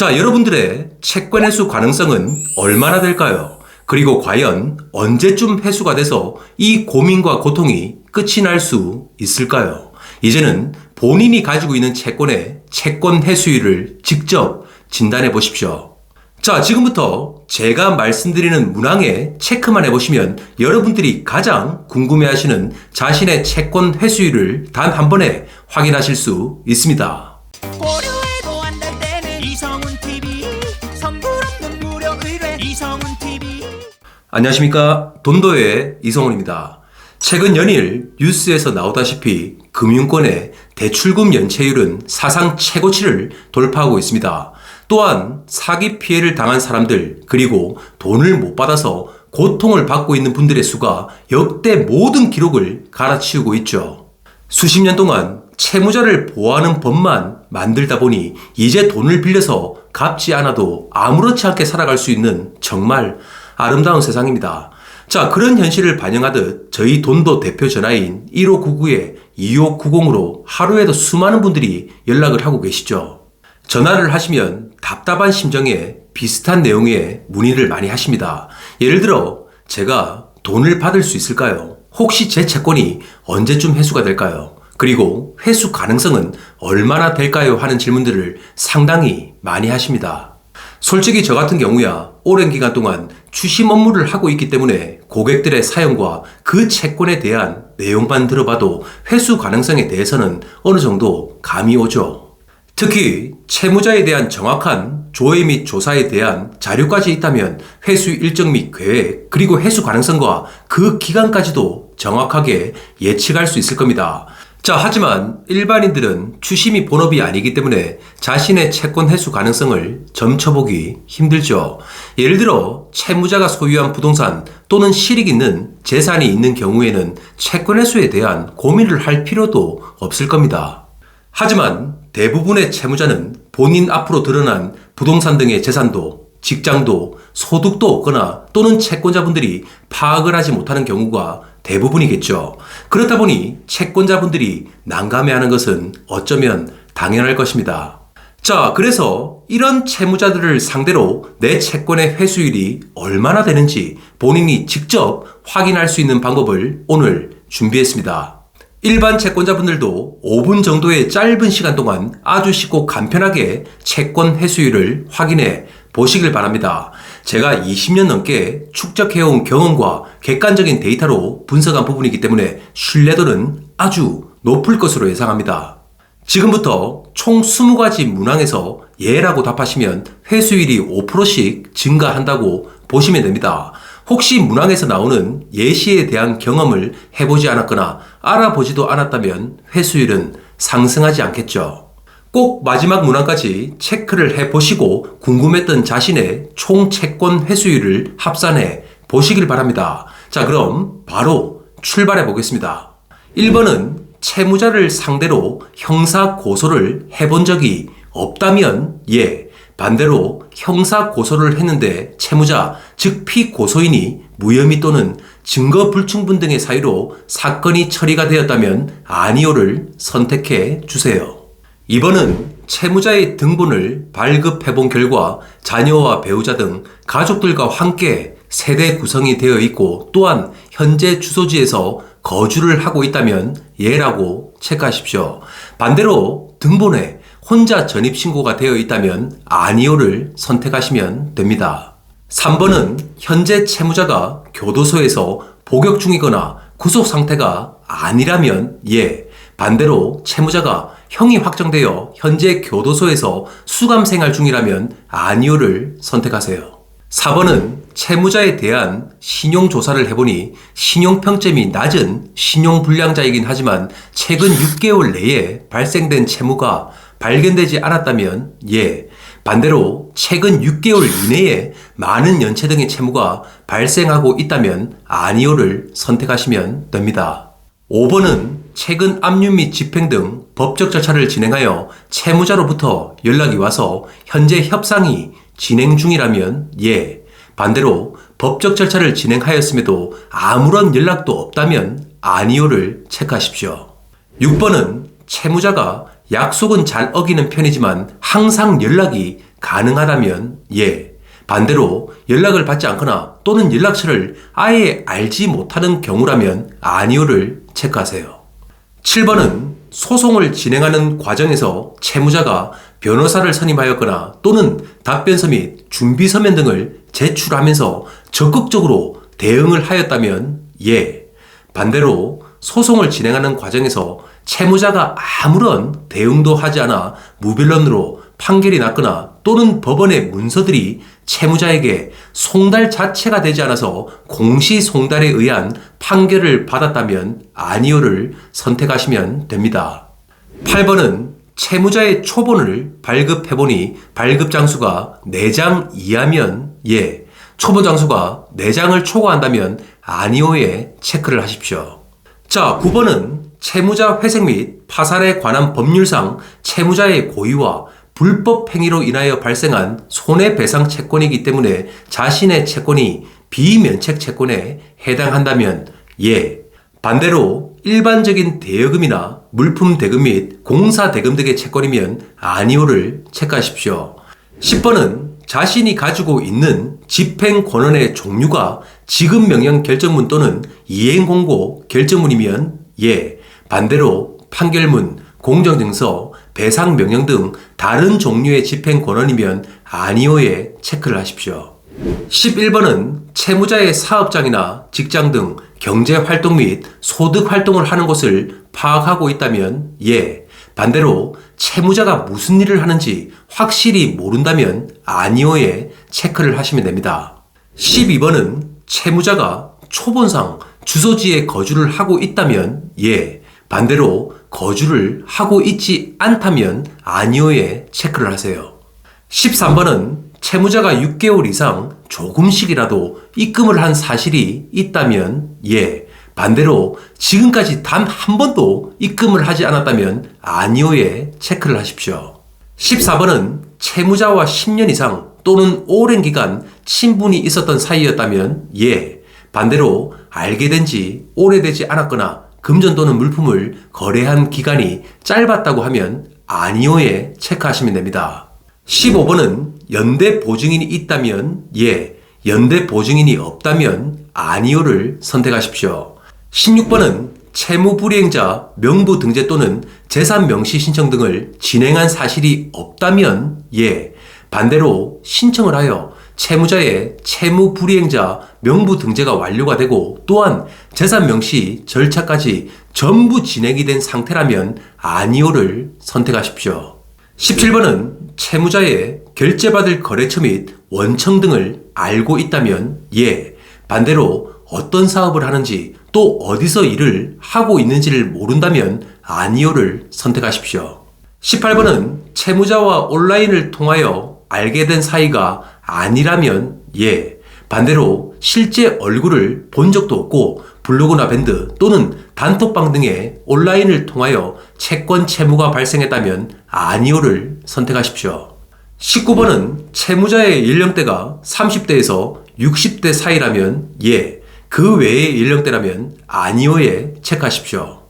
자, 여러분들의 채권 회수 가능성은 얼마나 될까요? 그리고 과연 언제쯤 회수가 돼서 이 고민과 고통이 끝이 날 수 있을까요? 이제는 본인이 가지고 있는 채권의 채권 회수율을 직접 진단해 보십시오. 자, 지금부터 제가 말씀드리는 문항에 체크만 해보시면 여러분들이 가장 궁금해 하시는 자신의 채권 회수율을 단 한 번에 확인하실 수 있습니다. 안녕하십니까. 돈도의 이성훈입니다. 최근 연일 뉴스에서 나오다시피 금융권의 대출금 연체율은 사상 최고치를 돌파하고 있습니다. 또한 사기 피해를 당한 사람들 그리고 돈을 못 받아서 고통을 받고 있는 분들의 수가 역대 모든 기록을 갈아치우고 있죠. 수십 년 동안 채무자를 보호하는 법만 만들다 보니 이제 돈을 빌려서 갚지 않아도 아무렇지 않게 살아갈 수 있는 정말 아름다운 세상입니다. 자, 그런 현실을 반영하듯 저희 돈도 대표 전화인 1599에 2590으로 하루에도 수많은 분들이 연락을 하고 계시죠. 전화를 하시면 답답한 심정에 비슷한 내용의 문의를 많이 하십니다. 예를 들어, 제가 돈을 받을 수 있을까요? 혹시 제 채권이 언제쯤 회수가 될까요? 그리고 회수 가능성은 얼마나 될까요? 하는 질문들을 상당히 많이 하십니다. 솔직히 저 같은 경우야 오랜 기간 동안 추심 업무를 하고 있기 때문에 고객들의 사연과 그 채권에 대한 내용만 들어봐도 회수 가능성에 대해서는 어느 정도 감이 오죠. 특히 채무자에 대한 정확한 조회 및 조사에 대한 자료까지 있다면 회수 일정 및 계획 그리고 회수 가능성과 그 기간까지도 정확하게 예측할 수 있을 겁니다. 자, 하지만 일반인들은 추심이 본업이 아니기 때문에 자신의 채권 회수 가능성을 점쳐보기 힘들죠. 예를 들어 채무자가 소유한 부동산 또는 실익 있는 재산이 있는 경우에는 채권 회수에 대한 고민을 할 필요도 없을 겁니다. 하지만 대부분의 채무자는 본인 앞으로 드러난 부동산 등의 재산도 직장도 소득도 없거나 또는 채권자분들이 파악을 하지 못하는 경우가 대부분이겠죠. 그렇다 보니 채권자분들이 난감해하는 것은 어쩌면 당연할 것입니다. 자, 그래서 이런 채무자들을 상대로 내 채권의 회수율이 얼마나 되는지 본인이 직접 확인할 수 있는 방법을 오늘 준비했습니다. 일반 채권자분들도 5분 정도의 짧은 시간 동안 아주 쉽고 간편하게 채권 회수율을 확인해 보시길 바랍니다. 제가 20년 넘게 축적해온 경험과 객관적인 데이터로 분석한 부분이기 때문에 신뢰도는 아주 높을 것으로 예상합니다. 지금부터 총 20가지 문항에서 예라고 답하시면 회수율이 5%씩 증가한다고 보시면 됩니다. 혹시 문항에서 나오는 예시에 대한 경험을 해보지 않았거나 알아보지도 않았다면 회수율은 상승하지 않겠죠. 꼭 마지막 문항까지 체크를 해 보시고 궁금했던 자신의 총 채권 회수율을 합산해 보시길 바랍니다. 자, 그럼 바로 출발해 보겠습니다. 1번은 채무자를 상대로 형사 고소를 해본 적이 없다면 예. 반대로 형사 고소를 했는데 채무자, 즉 피고소인이 무혐의 또는 증거 불충분 등의 사유로 사건이 처리가 되었다면 아니오를 선택해 주세요. 2번은 채무자의 등본을 발급해 본 결과 자녀와 배우자 등 가족들과 함께 세대 구성이 되어 있고 또한 현재 주소지에서 거주를 하고 있다면 예라고 체크하십시오. 반대로 등본에 혼자 전입신고가 되어 있다면 아니오를 선택하시면 됩니다. 3번은 현재 채무자가 교도소에서 복역 중이거나 구속 상태가 아니라면 예. 반대로 채무자가 형이 확정되어 현재 교도소에서 수감 생활 중이라면 아니오를 선택하세요. 4번은 채무자에 대한 신용조사를 해보니 신용평점이 낮은 신용불량자이긴 하지만 최근 6개월 내에 발생된 채무가 발견되지 않았다면 예. 반대로 최근 6개월 이내에 많은 연체 등의 채무가 발생하고 있다면 아니오를 선택하시면 됩니다. 5번은 최근 압류 및 집행 등 법적 절차를 진행하여 채무자로부터 연락이 와서 현재 협상이 진행 중이라면 예. 반대로 법적 절차를 진행하였음에도 아무런 연락도 없다면 아니오를 체크하십시오. 6번은 채무자가 약속은 잘 어기는 편이지만 항상 연락이 가능하다면 예. 반대로 연락을 받지 않거나 또는 연락처를 아예 알지 못하는 경우라면 아니오를 체크하세요. 7번은 소송을 진행하는 과정에서 채무자가 변호사를 선임하였거나 또는 답변서 및 준비서면 등을 제출하면서 적극적으로 대응을 하였다면 예. 반대로 소송을 진행하는 과정에서 채무자가 아무런 대응도 하지 않아 무변론으로 판결이 났거나 또는 법원의 문서들이 채무자에게 송달 자체가 되지 않아서 공시 송달에 의한 판결을 받았다면 아니오를 선택하시면 됩니다. 8번은 채무자의 초본을 발급해보니 발급 장수가 4장 이하면 예, 초본 장수가 4장을 초과한다면 아니오에 체크를 하십시오. 자, 9번은 채무자 회생 및 파산에 관한 법률상 채무자의 고의와 불법 행위로 인하여 발생한 손해배상 채권이기 때문에 자신의 채권이 비면책 채권에 해당한다면 예. 반대로 일반적인 대여금이나 물품 대금 및 공사 대금 등의 채권이면 아니오를 체크하십시오. 10번은 자신이 가지고 있는 집행 권한의 종류가 지급 명령 결정문 또는 이행 공고 결정문이면 예. 반대로 판결문, 공정증서, 배상 명령 등 다른 종류의 집행 권한이면 아니오에 체크를 하십시오. 11번은 채무자의 사업장이나 직장 등 경제 활동 및 소득 활동을 하는 것을 파악하고 있다면 예. 반대로 채무자가 무슨 일을 하는지 확실히 모른다면 아니오에 체크를 하시면 됩니다. 12번은 채무자가 초본상 주소지에 거주를 하고 있다면 예. 반대로 거주를 하고 있지 않다면 아니오에 체크를 하세요. 13번은 채무자가 6개월 이상 조금씩이라도 입금을 한 사실이 있다면 예. 반대로 지금까지 단 한 번도 입금을 하지 않았다면 아니오에 체크를 하십시오. 14번은 채무자와 10년 이상 또는 오랜 기간 친분이 있었던 사이였다면 예. 반대로 알게 된 지 오래되지 않았거나 금전 또는 물품을 거래한 기간이 짧았다고 하면 아니오에 체크하시면 됩니다. 15번은 연대 보증인이 있다면 예, 연대 보증인이 없다면 아니오를 선택하십시오. 16번은 채무 불이행자 명부 등재 또는 재산 명시 신청 등을 진행한 사실이 없다면 예, 반대로 신청을 하여 채무자의 채무 불이행자 명부 등재가 완료가 되고 또한 재산 명시 절차까지 전부 진행이 된 상태라면 아니오를 선택하십시오. 17번은 채무자의 결제받을 거래처 및 원청 등을 알고 있다면 예, 반대로 어떤 사업을 하는지 또 어디서 일을 하고 있는지를 모른다면 아니오를 선택하십시오. 18번은 채무자와 온라인을 통하여 알게 된 사이가 아니라면 예, 반대로 실제 얼굴을 본 적도 없고 블로그나 밴드 또는 단톡방 등의 온라인을 통하여 채권 채무가 발생했다면 아니오를 선택하십시오. 19번은 채무자의 연령대가 30대에서 60대 사이라면 예, 그 외의 연령대라면 아니오에 체크하십시오.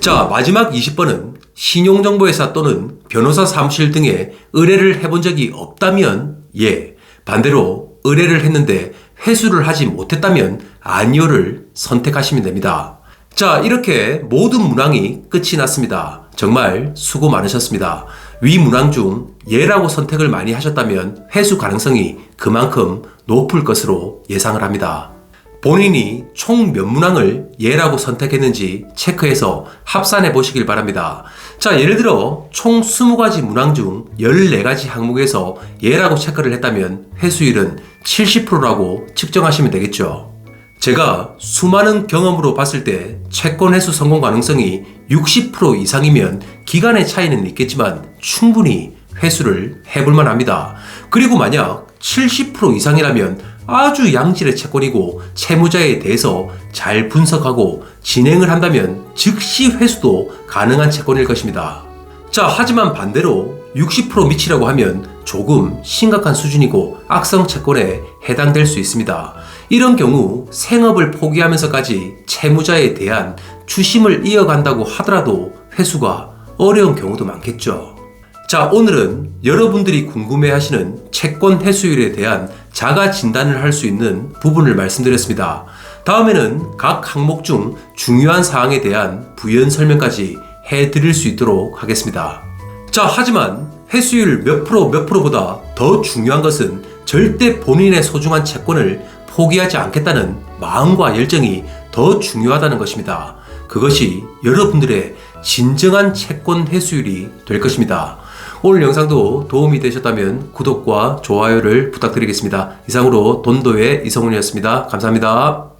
자, 마지막 20번은 신용정보회사 또는 변호사 사무실 등에 의뢰를 해본 적이 없다면 예, 반대로 의뢰를 했는데 회수를 하지 못했다면 아니오를 선택하시면 됩니다. 자, 이렇게 모든 문항이 끝이 났습니다. 정말 수고 많으셨습니다. 위 문항 중 예라고 선택을 많이 하셨다면 회수 가능성이 그만큼 높을 것으로 예상을 합니다. 본인이 총 몇 문항을 예라고 선택했는지 체크해서 합산해 보시길 바랍니다. 자, 예를 들어 총 20가지 문항 중 14가지 항목에서 예라고 체크를 했다면 회수율은 70%라고 측정하시면 되겠죠. 제가 수많은 경험으로 봤을 때 채권 회수 성공 가능성이 60% 이상이면 기간의 차이는 있겠지만 충분히 회수를 해볼 만 합니다. 그리고 만약 70% 이상이라면 아주 양질의 채권이고 채무자에 대해서 잘 분석하고 진행을 한다면 즉시 회수도 가능한 채권일 것입니다. 자, 하지만 반대로 60% 미치라고 하면 조금 심각한 수준이고 악성 채권에 해당될 수 있습니다. 이런 경우 생업을 포기하면서까지 채무자에 대한 추심을 이어간다고 하더라도 회수가 어려운 경우도 많겠죠. 자, 오늘은 여러분들이 궁금해 하시는 채권 회수율에 대한 자가 진단을 할 수 있는 부분을 말씀드렸습니다. 다음에는 각 항목 중 중요한 사항에 대한 부연 설명까지 해 드릴 수 있도록 하겠습니다. 자, 하지만 회수율 몇 프로 몇 프로보다 더 중요한 것은 절대 본인의 소중한 채권을 포기하지 않겠다는 마음과 열정이 더 중요하다는 것입니다. 그것이 여러분들의 진정한 채권 회수율이 될 것입니다. 오늘 영상도 도움이 되셨다면 구독과 좋아요를 부탁드리겠습니다. 이상으로 돈도의 이성훈이었습니다. 감사합니다.